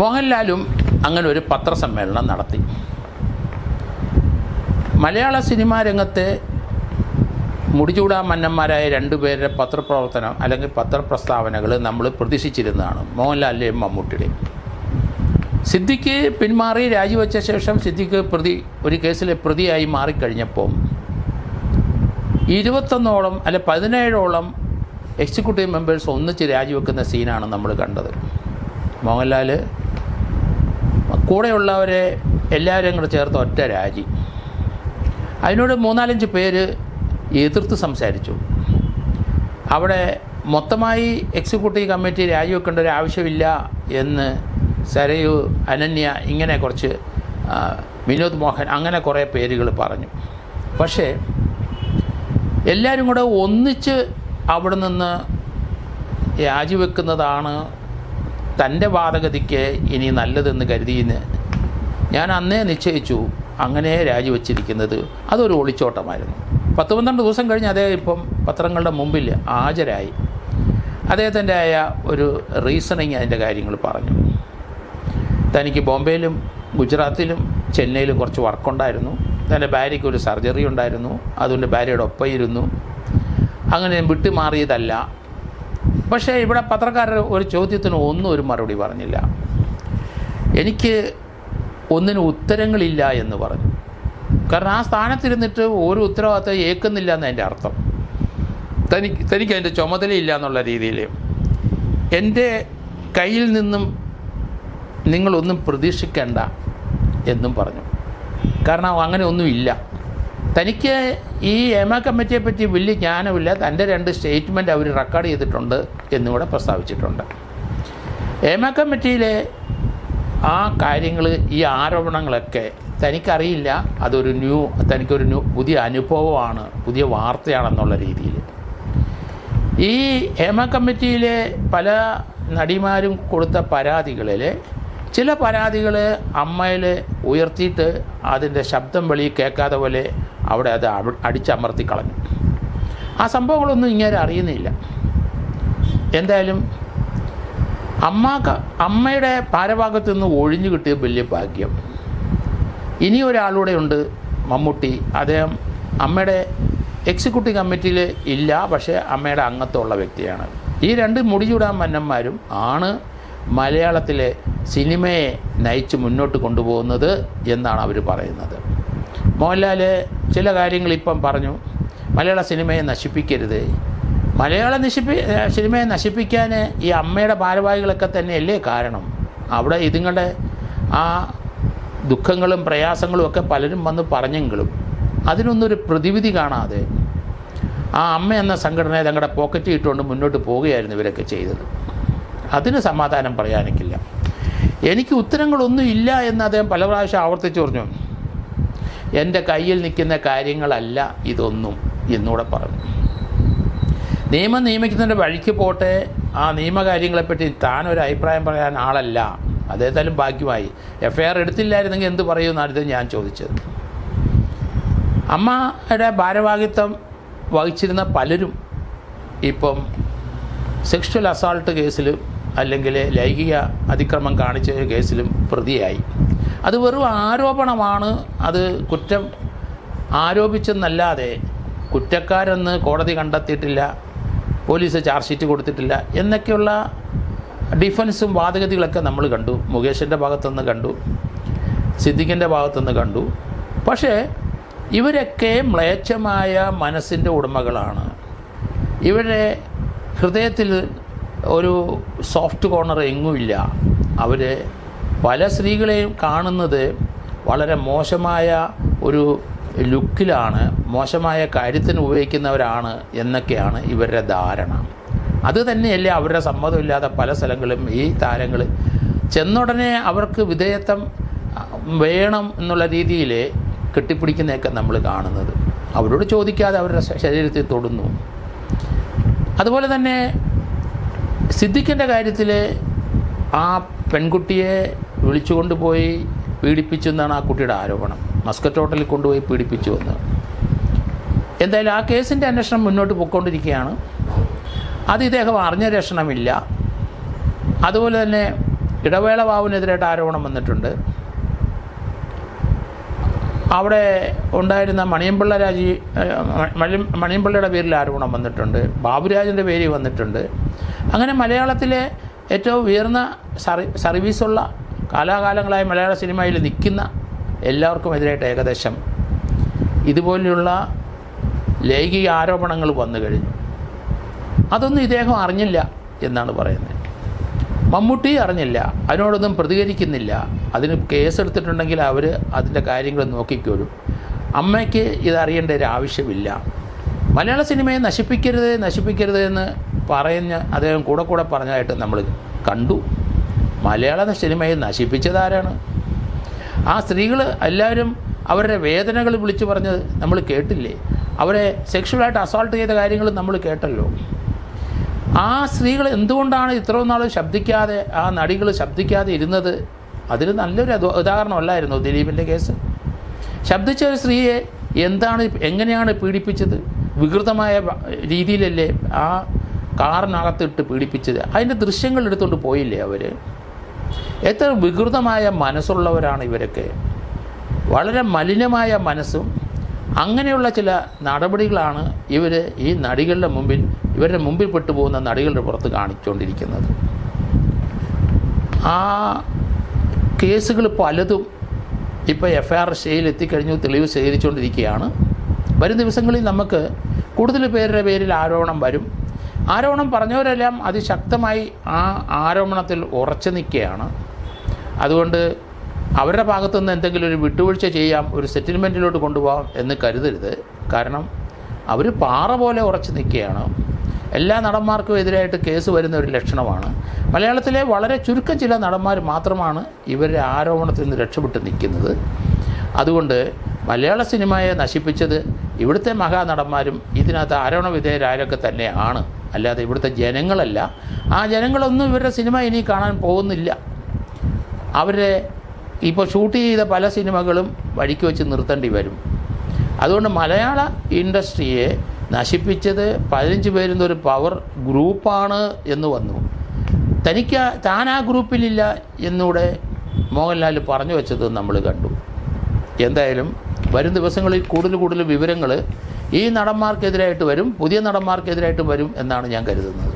മോഹൻലാലും അങ്ങനെ ഒരു പത്രസമ്മേളനം നടത്തി. മലയാള സിനിമാ രംഗത്തെ മുടിചൂടാ മന്നന്മാരായ രണ്ടുപേരുടെ പത്രപ്രവർത്തനം അല്ലെങ്കിൽ പത്രപ്രസ്താവനകൾ നമ്മൾ പ്രതീക്ഷിച്ചിരുന്നതാണ്. മോഹൻലാലിന്റെയും മമ്മൂട്ടിയുടെയും. സിദ്ദിഖ് പിന്മാറി രാജിവെച്ച ശേഷം സിദ്ദിഖ് പ്രതി ഒരു കേസിലെ പ്രതിയായി മാറിക്കഴിഞ്ഞപ്പോൾ ഇരുപത്തൊന്നോളം അല്ലെ പതിനേഴോളം എക്സിക്യൂട്ടീവ് മെമ്പേഴ്സ് ഒന്നിച്ച് രാജിവെക്കുന്ന സീനാണ് നമ്മൾ കണ്ടത്. മോഹൻലാൽ കൂടെയുള്ളവരെ എല്ലാവരെയും കൂടെ ചേർത്ത് ഒറ്റ രാജി. അതിനോട് മൂന്നാലഞ്ച് പേര് എതിർത്ത് സംസാരിച്ചു. അവിടെ മൊത്തമായി എക്സിക്യൂട്ടീവ് കമ്മിറ്റി രാജിവെക്കേണ്ട ഒരു ആവശ്യമില്ല എന്ന് സരയു അനന്യ ഇങ്ങനെ കുറച്ച് വിനോദ് മോഹൻ അങ്ങനെ കുറേ പേരുകൾ പറഞ്ഞു. പക്ഷേ എല്ലാവരും കൂടെ ഒന്നിച്ച് അവിടെ നിന്ന് രാജിവെക്കുന്നതാണ് തന്റെ വാദഗതിക്ക് ഇനി നല്ലതെന്ന് കരുതിയെന്ന് ഞാൻ അന്നേ നിശ്ചയിച്ചു. അങ്ങനെ രാജിവെച്ചിരിക്കുന്നത് അതൊരു ഒളിച്ചോട്ടമായിരുന്നു. പത്ത് പന്ത്രണ്ട് ദിവസം കഴിഞ്ഞ് അദ്ദേഹം ഇപ്പം പത്രങ്ങളുടെ മുമ്പിൽ ഹാജരായി. അദ്ദേഹത്തിന്റെ ആയ ഒരു റീസണിങ് അതിന്റെ കാര്യങ്ങൾ പറഞ്ഞു. തനിക്ക് ബോംബെയിലും ഗുജറാത്തിലും ചെന്നൈയിലും കുറച്ച് വർക്കുണ്ടായിരുന്നു. തന്റെ ഭാര്യയ്ക്ക് ഒരു സർജറി ഉണ്ടായിരുന്നു. അതുകൊണ്ട് ഭാര്യയുടെ ഒപ്പം ഇരുന്നു. അങ്ങനെ വിട്ടുമാറിയതല്ല. പക്ഷേ ഇവിടെ പത്രക്കാരർ ഒരു ചോദ്യത്തിന് ഒന്നും ഒരു മറുപടി പറഞ്ഞില്ല. എനിക്ക് ഒന്നിനും ഉത്തരങ്ങളില്ല എന്ന് പറഞ്ഞു. കാരണം ആ സ്ഥാനത്തിരുന്നിട്ട് ഒരു ഉത്തരവാദിത്തം ഏൽക്കുന്നില്ല എന്നതിന്റെ അർത്ഥം. തനിക്ക് തനിക്ക് അതിന്റെ ചുമതലയില്ല എന്നുള്ള രീതിയിൽ. എന്റെ കയ്യിൽ നിന്നും നിങ്ങളൊന്നും പ്രതീക്ഷിക്കേണ്ട എന്നും പറഞ്ഞു. കാരണം അങ്ങനെ ഒന്നുമില്ല. തനിക്ക് ഈ എമ കമ്മിറ്റിയെ പറ്റി വലിയ ജ്ഞാനമില്ല. തന്റെ രണ്ട് സ്റ്റേറ്റ്മെന്റ് അവർ റെക്കോർഡ് ചെയ്തിട്ടുണ്ട് എന്നുകൂടെ പ്രസ്താവിച്ചിട്ടുണ്ട്. എമ കമ്മിറ്റിയിലെ ആ കാര്യങ്ങൾ ഈ ആരോപണങ്ങളൊക്കെ തനിക്കറിയില്ല. അതൊരു ന്യൂ തനിക്കൊരു ന്യൂ പുതിയ അനുഭവമാണ് പുതിയ വാർത്തയാണെന്നുള്ള രീതിയിൽ. ഈ ഹേമ കമ്മിറ്റിയിലെ പല നടിമാരും കൊടുത്ത പരാതികളിൽ ചില പരാതികൾ അമ്മയിൽ ഉയർത്തിയിട്ട് അതിന്റെ ശബ്ദം വെളി കേൾക്കാതെ പോലെ അവിടെ അത് അടി- അടിച്ചമർത്തി കളഞ്ഞു. ആ സംഭവങ്ങളൊന്നും ഇങ്ങനെ അറിയുന്നില്ല. എന്തായാലും അമ്മ അമ്മയുടെ ഭാരഭാഗത്തു നിന്ന് ഒഴിഞ്ഞു കിട്ടിയ വലിയ ഭാഗ്യം. ഇനി ഒരാളൂടെ ഉണ്ട് മമ്മൂട്ടി. അദ്ദേഹം അമ്മയുടെ എക്സിക്യൂട്ടീവ് കമ്മിറ്റിയിൽ ഇല്ല പക്ഷേ അമ്മയുടെ അംഗത്തുള്ള വ്യക്തിയാണ്. ഈ രണ്ട് മുടിചൂടാൻ മന്നന്മാരും ആണ്. മലയാളത്തിലെ സിനിമയെ നയിച്ച് മുന്നോട്ട് കൊണ്ടുപോകുന്നത് എന്നാണ് അവർ പറയുന്നത്. മോഹൻലാൽ ചില കാര്യങ്ങൾ ഇപ്പം പറഞ്ഞു. മലയാള സിനിമയെ നശിപ്പിക്കരുത്. മലയാള നശിപ്പി സിനിമയെ നശിപ്പിക്കാൻ ഈ അമ്മയുടെ ഭാരവാഹികളൊക്കെ തന്നെയല്ലേ കാരണം? അവിടെ ഇതുങ്ങളുടെ ആ ദുഃഖങ്ങളും പ്രയാസങ്ങളും ഒക്കെ പലരും വന്ന് പറഞ്ഞെങ്കിലും അതിനൊന്നൊരു പ്രതിവിധി കാണാതെ ആ അമ്മ എന്ന സംഘടനയെ തങ്ങളുടെ പോക്കറ്റ് ഇട്ടുകൊണ്ട് മുന്നോട്ട് പോവുകയായിരുന്നു ഇവരൊക്കെ ചെയ്തത്. അതിന് സമാധാനം പറയാനൊക്കില്ല. എനിക്ക് ഉത്തരങ്ങളൊന്നും ഇല്ല എന്ന് അദ്ദേഹം പല പ്രാവശ്യം ആവർത്തിച്ചു പറഞ്ഞു. എന്റെ കയ്യിൽ നിൽക്കുന്ന കാര്യങ്ങളല്ല ഇതൊന്നും എന്നൂടെ പറഞ്ഞു. നിയമം നിയമിക്കുന്നതിന്റെ വഴിക്ക് പോട്ടെ ആ നിയമകാര്യങ്ങളെപ്പറ്റി താൻ ഒരു അഭിപ്രായം പറയാൻ ആളല്ല. അതേതായാലും ഭാഗ്യമായി. എഫ് ഐ ആർ എടുത്തില്ലായിരുന്നെങ്കിൽ എന്ത് പറയുമെന്നാണ് ഇത് ഞാൻ ചോദിച്ചത്. അമ്മയുടെ ഭാരവാഹിത്വം വഹിച്ചിരുന്ന പലരും ഇപ്പം സെക്ഷൽ അസാൾട്ട് കേസിലും അല്ലെങ്കിൽ ലൈംഗിക അതിക്രമം കാണിച്ച കേസിലും പ്രതിയായി. അത് വെറും ആരോപണമാണ്. അത് കുറ്റം ആരോപിച്ചെന്നല്ലാതെ കുറ്റക്കാരെന്ന് കോടതി കണ്ടെത്തിയിട്ടില്ല പോലീസ് ചാർജ് ഷീറ്റ് കൊടുത്തിട്ടില്ല എന്നൊക്കെയുള്ള ഡിഫൻസും വാദഗതികളൊക്കെ നമ്മൾ കണ്ടു. മുകേഷിന്റെ ഭാഗത്തുനിന്ന് കണ്ടു. സിദ്ദിഖിന്റെ ഭാഗത്തുനിന്ന് കണ്ടു. പക്ഷേ ഇവരൊക്കെ മ്ലേച്ഛമായ മനസ്സിന്റെ ഉടമകളാണ്. ഇവരുടെ ഹൃദയത്തിൽ ഒരു സോഫ്റ്റ് കോർണർ എങ്ങുമില്ല. അവർ പല സ്ത്രീകളെയും കാണുന്നത് വളരെ മോശമായ ഒരു ലുക്കിലാണ് മോശമായ കാര്യത്തിന് ഉപയോഗിക്കുന്നവരാണ് എന്നൊക്കെയാണ് ഇവരുടെ ധാരണ. അത് തന്നെയല്ലേ അവരുടെ സമ്മതമില്ലാതെ പല സ്ഥലങ്ങളും ഈ താരങ്ങൾ ചെന്നുടനെ അവർക്ക് വിധേയത്വം വേണം എന്നുള്ള രീതിയിൽ കെട്ടിപ്പിടിക്കുന്നതൊക്കെ നമ്മൾ കാണുന്നത്. അവരോട് ചോദിക്കാതെ അവരുടെ ശരീരത്തിൽ തൊടുന്നു. അതുപോലെ തന്നെ സിദ്ദിഖിന്റെ കാര്യത്തിൽ ആ പെൺകുട്ടിയെ വിളിച്ചു കൊണ്ടുപോയി പീഡിപ്പിച്ചു എന്നാണ് ആ കുട്ടിയുടെ ആരോപണം. മസ്കറ്റ് ഹോട്ടലിൽ കൊണ്ടുപോയി പീഡിപ്പിച്ചു എന്ന്. എന്തായാലും ആ കേസിന്റെ അന്വേഷണം മുന്നോട്ട് പോയിക്കൊണ്ടിരിക്കുകയാണ്. അത് ഇദ്ദേഹം അറിഞ്ഞ അതുപോലെ തന്നെ ഇടവേള ബാബുവിനെതിരായിട്ട് ആരോപണം വന്നിട്ടുണ്ട്. അവിടെ ഉണ്ടായിരുന്ന മണിയമ്പിള്ള രാജി മണിയമ്പിള്ളയുടെ പേരിൽ ആരോപണം വന്നിട്ടുണ്ട്. ബാബുരാജിന്റെ പേരിൽ വന്നിട്ടുണ്ട്. അങ്ങനെ മലയാളത്തിലെ ഏറ്റവും ഉയർന്ന സർവീ സർവീസുള്ള കാലാകാലങ്ങളായി മലയാള സിനിമയിൽ നിൽക്കുന്ന എല്ലാവർക്കും എതിരായിട്ട് ഏകദേശം ഇതുപോലെയുള്ള ലൈംഗിക ആരോപണങ്ങൾ വന്നു കഴിഞ്ഞു. അതൊന്നും ഇദ്ദേഹം അറിഞ്ഞില്ല എന്നാണ് പറയുന്നത്. മമ്മൂട്ടി അറിഞ്ഞില്ല. അതിനോടൊന്നും പ്രതികരിക്കുന്നില്ല. അതിന് കേസെടുത്തിട്ടുണ്ടെങ്കിൽ അവർ അതിന്റെ കാര്യങ്ങൾ നോക്കിക്കോളും അമ്മയ്ക്ക് ഇതറിയേണ്ട ഒരു ആവശ്യമില്ല. മലയാള സിനിമയെ നശിപ്പിക്കരുത് നശിപ്പിക്കരുത് എന്ന് പറഞ്ഞ് അദ്ദേഹം കൂടെ കൂടെ പറഞ്ഞതായിട്ട് നമ്മൾ കണ്ടു. മലയാള സിനിമയെ നശിപ്പിച്ചതാരാണ്? ആ സ്ത്രീകൾ എല്ലാവരും അവരുടെ വേദനകൾ വിളിച്ചു പറഞ്ഞത് നമ്മൾ കേട്ടില്ലേ? അവരെ സെക്ഷുവലായിട്ട് അസോൾട്ട് ചെയ്ത കാര്യങ്ങൾ നമ്മൾ കേട്ടല്ലോ. ആ സ്ത്രീകൾ എന്തുകൊണ്ടാണ് ഇത്രയും നാൾ ശബ്ദിക്കാതെ ആ നടികൾ ശബ്ദിക്കാതെ ഇരുന്നത്? അതിന് നല്ലൊരു ഉദാഹരണം ഉദാഹരണമല്ലായിരുന്നു ദിലീപിന്റെ കേസ്? ശബ്ദിച്ച ഒരു സ്ത്രീയെ എന്താണ് എങ്ങനെയാണ് പീഡിപ്പിച്ചത്? വികൃതമായ രീതിയിലല്ലേ ആ കാറിനകത്തിട്ട് പീഡിപ്പിച്ചത്? അതിന്റെ ദൃശ്യങ്ങൾ എടുത്തുകൊണ്ട് പോയില്ലേ അവർ എത്ര വികൃതമായ മനസ്സുള്ളവരാണ് ഇവരൊക്കെ. വളരെ മലിനമായ മനസ്സും അങ്ങനെയുള്ള ചില നടപടികളാണ് ഇവർ ഈ നടികളുടെ മുമ്പിൽ ഇവരുടെ മുമ്പിൽ പെട്ടുപോകുന്ന നടികളുടെ പുറത്ത് കാണിച്ചുകൊണ്ടിരിക്കുന്നത് ആ കേസുകൾ പലതും ഇപ്പോൾ എഫ് ഐ ആർ സ്റ്റേയിൽ എത്തിക്കഴിഞ്ഞു തെളിവ് ശേഖരിച്ചുകൊണ്ടിരിക്കുകയാണ്. വരും ദിവസങ്ങളിൽ നമുക്ക് കൂടുതൽ പേരുടെ പേരിൽ ആരോപണം വരും. ആരോപണം പറഞ്ഞവരെല്ലാം അതിശക്തമായി ആ ആരോപണത്തിൽ ഉറച്ചു നിൽക്കുകയാണ്. അതുകൊണ്ട് അവരുടെ ഭാഗത്തുനിന്ന് എന്തെങ്കിലും ഒരു വിട്ടുവീഴ്ച ചെയ്യാം ഒരു സെറ്റിൽമെന്റിലോട്ട് കൊണ്ടുപോകാം എന്ന് കരുതരുത്. കാരണം അവർ പാറ പോലെ ഉറച്ചു നിൽക്കുകയാണ്. എല്ലാ നടന്മാർക്കും എതിരായിട്ട് കേസ് വരുന്ന ഒരു ലക്ഷണമാണ്. മലയാളത്തിലെ വളരെ ചുരുക്കം ചില നടന്മാർ മാത്രമാണ് ഇവരുടെ ആരോപണത്തിൽ നിന്ന് രക്ഷപ്പെട്ട് നിൽക്കുന്നത്. അതുകൊണ്ട് മലയാള സിനിമയെ നശിപ്പിച്ചത് ഇവിടുത്തെ മഹാനടന്മാരും ഇതിനകത്ത് ആരോപണ വിധേയരായൊക്കെ തന്നെയാണ്. അല്ലാതെ ഇവിടുത്തെ ജനങ്ങളല്ല. ആ ജനങ്ങളൊന്നും ഇവരുടെ സിനിമ ഇനി കാണാൻ പോകുന്നില്ല. അവരെ ഇപ്പോൾ ഷൂട്ട് ചെയ്ത പല സിനിമകളും വഴിക്ക് വെച്ച് നിർത്തേണ്ടി വരും. അതുകൊണ്ട് മലയാള ഇൻഡസ്ട്രിയെ നശിപ്പിച്ചത് പതിനഞ്ച് പേരുന്ന ഒരു പവർ ഗ്രൂപ്പാണ് എന്ന് വന്നു. തനിക്ക് താൻ ആ ഗ്രൂപ്പിലില്ല എന്നൂടെ മോഹൻലാൽ പറഞ്ഞു വെച്ചത് നമ്മൾ കണ്ടു. എന്തായാലും വരും ദിവസങ്ങളിൽ കൂടുതൽ കൂടുതൽ വിവരങ്ങൾ ഈ നടന്മാർക്കെതിരായിട്ട് വരും പുതിയ നടന്മാർക്കെതിരായിട്ട് വരും എന്നാണ് ഞാൻ കരുതുന്നത്.